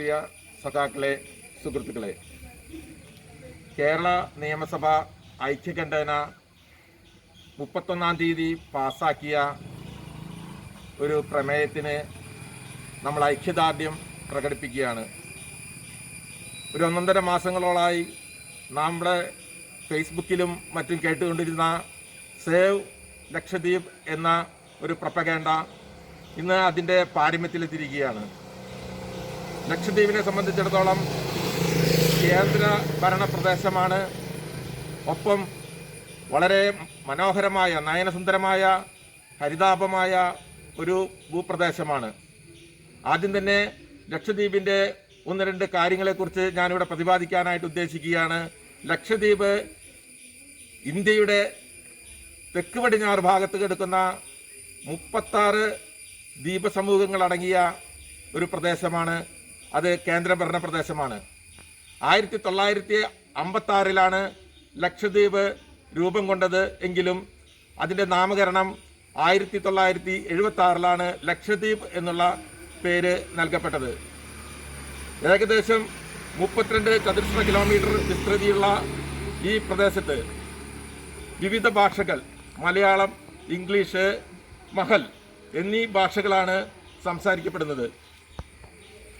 പ്രിയ സഖാക്കളെ സുഹൃത്തുക്കളെ കേരള നിയമസഭ ഐക്യകണ്ഠേന മുപ്പത്തൊന്നാം തീയതി പാസാക്കിയ ഒരു പ്രമേയത്തിന് നമ്മൾ ഐക്യദാർഢ്യം പ്രകടിപ്പിക്കുകയാണ്. ഒരു ഒന്നൊന്നര മാസങ്ങളോളായി നമ്മുടെ ഫേസ്ബുക്കിലും മറ്റും കേട്ടുകൊണ്ടിരുന്ന സേവ് ലക്ഷദ്വീപ് എന്ന ഒരു പ്രപ്പകേണ്ട ഇന്ന് അതിന്റെ പാരമ്യത്തിലെത്തിയിരിക്കുകയാണ്. ലക്ഷദ്വീപിനെ സംബന്ധിച്ചിടത്തോളം കേന്ദ്ര ഭരണ പ്രദേശമാണ്. ഒപ്പം വളരെ മനോഹരമായ നയനസുന്ദരമായ ഹരിതാപമായ ഒരു ഭൂപ്രദേശമാണ്. ആദ്യം തന്നെ ലക്ഷദ്വീപിന്റെ ഒന്ന് രണ്ട് കാര്യങ്ങളെക്കുറിച്ച് ഞാനിവിടെ പ്രതിപാദിക്കാനായിട്ട് ഉദ്ദേശിക്കുകയാണ്. ലക്ഷദ്വീപ് ഇന്ത്യയുടെ തെക്ക് പടിഞ്ഞാറ് ഭാഗത്ത് കിടക്കുന്ന മുപ്പത്താറ് ദ്വീപസമൂഹങ്ങൾ സമൂഹങ്ങളടങ്ങിയ ഒരു പ്രദേശമാണ്. അത് കേന്ദ്രഭരണ പ്രദേശമാണ് ആയിരത്തി തൊള്ളായിരത്തി അമ്പത്തി ആറിലാണ് ലക്ഷദ്വീപ് രൂപം കൊണ്ടത് എങ്കിലും അതിന്റെ നാമകരണം ആയിരത്തി തൊള്ളായിരത്തി എഴുപത്തി ആറിലാണ് ലക്ഷദ്വീപ് എന്നുള്ള പേര് നൽകപ്പെട്ടത്. ഏകദേശം മുപ്പത്തിരണ്ട് ചതുരശ്ര കിലോമീറ്റർ വിസ്തൃതിയുള്ള ഈ പ്രദേശത്ത് വിവിധ ഭാഷകൾ മലയാളം ഇംഗ്ലീഷ് മഹൽ എന്നീ ഭാഷകളാണ് സംസാരിക്കപ്പെടുന്നത്.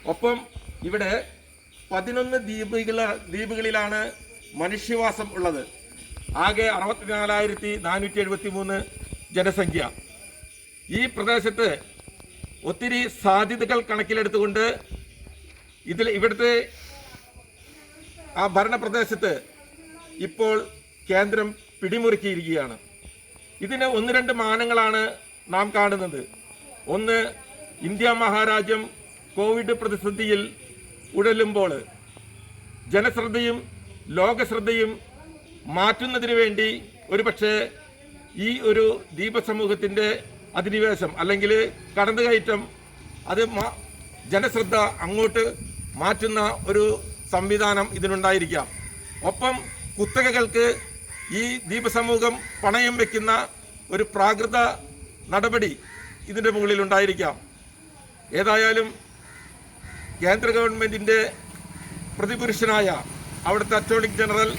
ഒപ്പം ഇവിടെ പതിനൊന്ന് ദ്വീപുകള ദ്വീപുകളിലാണ് മനുഷ്യവാസം ഉള്ളത്. ആകെ അറുപത്തിനാലായിരത്തി നാനൂറ്റി എഴുപത്തി മൂന്ന് ജനസംഖ്യ. ഈ പ്രദേശത്ത് ഒത്തിരി സാധ്യതകൾ കണക്കിലെടുത്തുകൊണ്ട് ഇതിൽ ഇവിടുത്തെ ആ ഭരണപ്രദേശത്ത് ഇപ്പോൾ കേന്ദ്രം പിടിമുറുക്കിയിരിക്കുകയാണ്. ഇതിന് ഒന്ന് രണ്ട് മാനങ്ങളാണ് നാം കാണുന്നത്. ഒന്ന് ഇന്ത്യ മഹാരാജ്യം കോവിഡ് പ്രതിസന്ധിയിൽ ഉഴലുമ്പോൾ ജനശ്രദ്ധയും ലോകശ്രദ്ധയും മാറ്റുന്നതിന് വേണ്ടി ഒരുപക്ഷെ ഈ ഒരു ദ്വീപസമൂഹത്തിന്റെ അധിനിവേശം അല്ലെങ്കിൽ കടന്നുകയറ്റം അത് ജനശ്രദ്ധ അങ്ങോട്ട് മാറ്റുന്ന ഒരു സംവിധാനം ഇതിനുണ്ടായിരിക്കാം. ഒപ്പം കുത്തകകൾക്ക് ഈ ദ്വീപസമൂഹം പണയം വെക്കുന്ന ഒരു പ്രാകൃത നടപടി ഇതിന്റെ മുകളിൽ ഉണ്ടായിരിക്കാം ഏതായാലും കേന്ദ്ര ഗവൺമെന്റിന്റെ പ്രതിപുരുഷനായ അവിടുത്തെ അറ്റോർണി ജനറൽ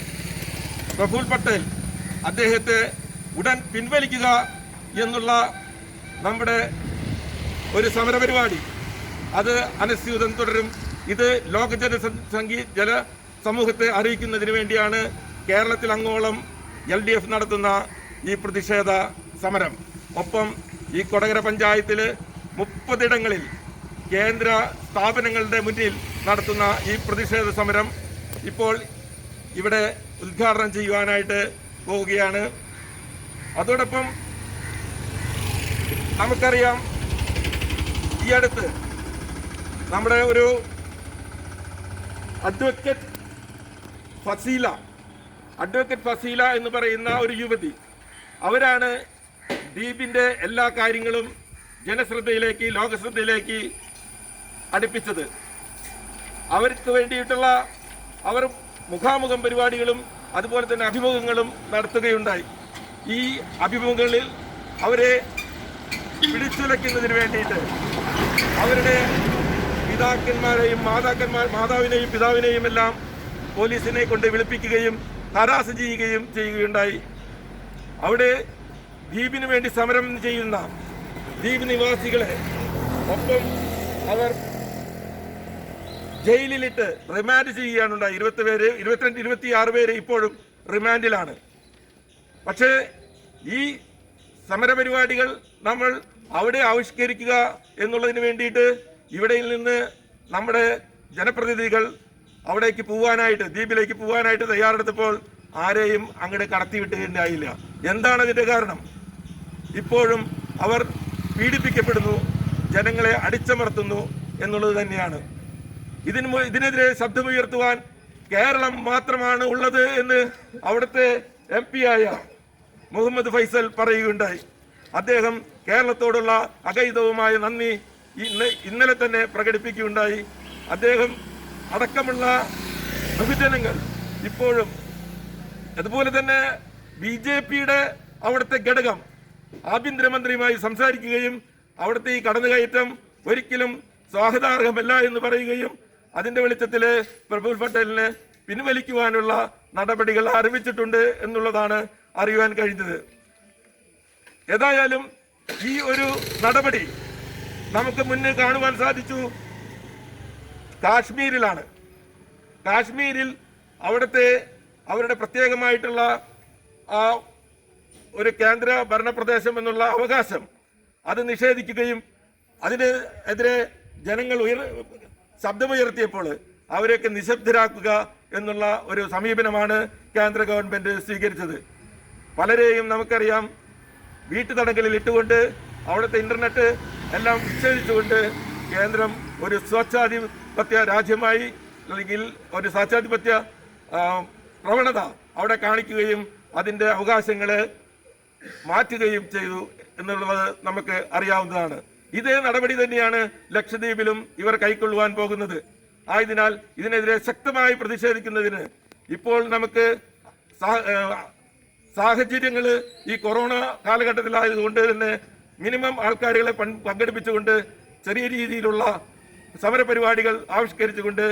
പ്രഫുൽ പട്ടേൽ അദ്ദേഹത്തെ ഉടൻ പിൻവലിക്കുക എന്നുള്ള നമ്മുടെ ഒരു സമരപരിപാടി. അത് അനസ്യൂതം തുടരും. ഇത് ലോക ജനസംഖ്യ ജല സമൂഹത്തെ അറിയിക്കുന്നതിന് വേണ്ടിയാണ് കേരളത്തിൽ അങ്ങോളം എൽ ഡി എഫ് നടത്തുന്ന ഈ പ്രതിഷേധ സമരം. ഒപ്പം ഈ കൊടകര പഞ്ചായത്തിൽ മുപ്പതിടങ്ങളിൽ കേന്ദ്ര സ്ഥാപനങ്ങളുടെ മുന്നിൽ നടത്തുന്ന ഈ പ്രതിഷേധ സമരം ഇപ്പോൾ ഇവിടെ ഉദ്ഘാടനം ചെയ്യുവാനായിട്ട് പോവുകയാണ്. അതോടൊപ്പം നമുക്കറിയാം ഈ അടുത്ത് നമ്മുടെ ഒരു അഡ്വക്കേറ്റ് ഫസീല അഡ്വക്കേറ്റ് ഫസീല എന്ന് പറയുന്ന ഒരു യുവതി അവരാണ് ദ്വീപിന്റെ എല്ലാ കാര്യങ്ങളും ജനശ്രദ്ധയിലേക്ക് ലോകശ്രദ്ധയിലേക്ക് അടുപ്പിച്ചത്. അവർക്ക് വേണ്ടിയിട്ടുള്ള അവർ മുഖാമുഖം പരിപാടികളും അതുപോലെ തന്നെ അഭിമുഖങ്ങളും നടത്തുകയുണ്ടായി. ഈ അഭിമുഖങ്ങളിൽ അവരെ പിടിച്ചുലയ്ക്കുന്നതിന് വേണ്ടിയിട്ട് അവരുടെ പിതാക്കന്മാരെയും മാതാക്കന്മാർ മാതാവിനെയും പിതാവിനെയും എല്ലാം പോലീസിനെ കൊണ്ട് വിളിപ്പിക്കുകയും ഹരാസ് ചെയ്യുകയും ചെയ്യുകയുണ്ടായി. അവിടെ ദ്വീപിന് വേണ്ടി സമരം ചെയ്യുന്ന ദ്വീപ് നിവാസികളെ ഒപ്പം അവർ ജയിലിലിട്ട് റിമാൻഡ് ചെയ്യുകയാണ് ഉണ്ടായത് ഇരുപത്തി പേര് ഇരുപത്തിരണ്ട് ഇരുപത്തിയാറ് പേര് ഇപ്പോഴും റിമാൻഡിലാണ് പക്ഷേ ഈ സമരപരിപാടികൾ നമ്മൾ അവിടെ ആവിഷ്കരിക്കുക എന്നുള്ളതിന് വേണ്ടിയിട്ട് ഇവിടെയിൽ നിന്ന് നമ്മുടെ ജനപ്രതിനിധികൾ അവിടേക്ക് പോവാനായിട്ട് ദ്വീപിലേക്ക് പോവാനായിട്ട് തയ്യാറെടുത്തപ്പോൾ ആരെയും അങ്ങോട്ട് കടത്തിവിട്ടുകയുണ്ടായില്ല എന്താണ് അതിന്റെ കാരണം? ഇപ്പോഴും അവർ പീഡിപ്പിക്കപ്പെടുന്നു ജനങ്ങളെ അടിച്ചമർത്തുന്നു എന്നുള്ളത് തന്നെയാണ്. ഇതിന് ഇതിനെതിരെ ശബ്ദമുയർത്തുവാൻ കേരളം മാത്രമാണ് ഉള്ളത് എന്ന് അവിടുത്തെ എം പി ആയ മുഹമ്മദ് ഫൈസൽ പറയുകയുണ്ടായി. അദ്ദേഹം കേരളത്തോടുള്ള അകൈതവുമായ നന്ദി ഇന്ന് ഇന്നലെ തന്നെ പ്രകടിപ്പിക്കുകയുണ്ടായി. അദ്ദേഹം അടക്കമുള്ള ബഹുജനങ്ങൾ ഇപ്പോഴും അതുപോലെ തന്നെ ബി ജെ പിയുടെ അവിടുത്തെ ഘടകം ആഭ്യന്തരമന്ത്രിയുമായി സംസാരിക്കുകയും അവിടുത്തെ ഈ കടന്നുകയറ്റം ഒരിക്കലും സ്വാഗതാർഹമല്ല എന്ന് പറയുകയും അതിന്റെ വെളിച്ചത്തിൽ പ്രഫുൽ പട്ടേലിന് പിൻവലിക്കുവാനുള്ള നടപടികൾ ആരംഭിച്ചിട്ടുണ്ട് എന്നുള്ളതാണ് അറിയുവാൻ കഴിഞ്ഞത്. ഏതായാലും ഈ ഒരു നടപടി നമുക്ക് മുന്നേ കാണുവാൻ സാധിച്ചു. കാശ്മീരിലാണ്. കാശ്മീരിൽ അവിടുത്തെ അവരുടെ പ്രത്യേകമായിട്ടുള്ള ആ ഒരു കേന്ദ്ര ഭരണപ്രദേശം എന്നുള്ള അവകാശം അത് നിഷേധിക്കുകയും അതിന് എതിരെ ജനങ്ങൾ ഉയർ ശബ്ദമുയർത്തിയപ്പോൾ അവരെയൊക്കെ നിശബ്ദരാക്കുക എന്നുള്ള ഒരു സമീപനമാണ് കേന്ദ്ര ഗവൺമെന്റ് സ്വീകരിച്ചത്. പലരെയും നമുക്കറിയാം വീട്ടുതടങ്കലിൽ ഇട്ടുകൊണ്ട് അവിടുത്തെ ഇന്റർനെറ്റ് എല്ലാം വിച്ഛേദിച്ചുകൊണ്ട് കേന്ദ്രം ഒരു സ്വച്ഛാധിപത്യ രാജ്യമായി അല്ലെങ്കിൽ ഒരു സ്വച്ഛാധിപത്യ പ്രവണത അവിടെ കാണിക്കുകയും അതിന്റെ അവകാശങ്ങളെ മാറ്റുകയും ചെയ്തു എന്നുള്ളത് നമുക്ക് അറിയാവുന്നതാണ്. ഇതേ നടപടി തന്നെയാണ് ലക്ഷദ്വീപിലും ഇവർ കൈക്കൊള്ളുവാൻ പോകുന്നത്. ആയതിനാൽ ഇതിനെതിരെ ശക്തമായി പ്രതിഷേധിക്കുന്നതിന് ഇപ്പോൾ നമുക്ക് സാഹചര്യങ്ങൾ ഈ കൊറോണ കാലഘട്ടത്തിലായതുകൊണ്ട് തന്നെ മിനിമം ആൾക്കാരുകളെ പങ്കെടുപ്പിച്ചുകൊണ്ട് ചെറിയ രീതിയിലുള്ള സമരപരിപാടികൾ ആവിഷ്കരിച്ചുകൊണ്ട്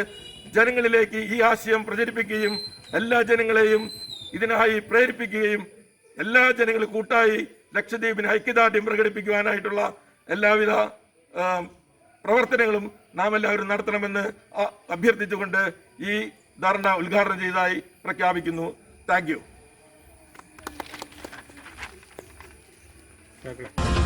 ജനങ്ങളിലേക്ക് ഈ ആശയം പ്രചരിപ്പിക്കുകയും എല്ലാ ജനങ്ങളെയും ഇതിനായി പ്രേരിപ്പിക്കുകയും എല്ലാ ജനങ്ങളും കൂട്ടായി ലക്ഷദ്വീപിന് ഐക്യദാർഢ്യം പ്രകടിപ്പിക്കുവാനായിട്ടുള്ള എല്ലാവിധ പ്രവർത്തനങ്ങളും നാം എല്ലാവരും നടത്തണമെന്ന് അഭ്യർത്ഥിച്ചുകൊണ്ട് ഈ ധർണ ഉദ്ഘാടനം ചെയ്തതായി പ്രഖ്യാപിക്കുന്നു. Thank you. കേൾക്കണം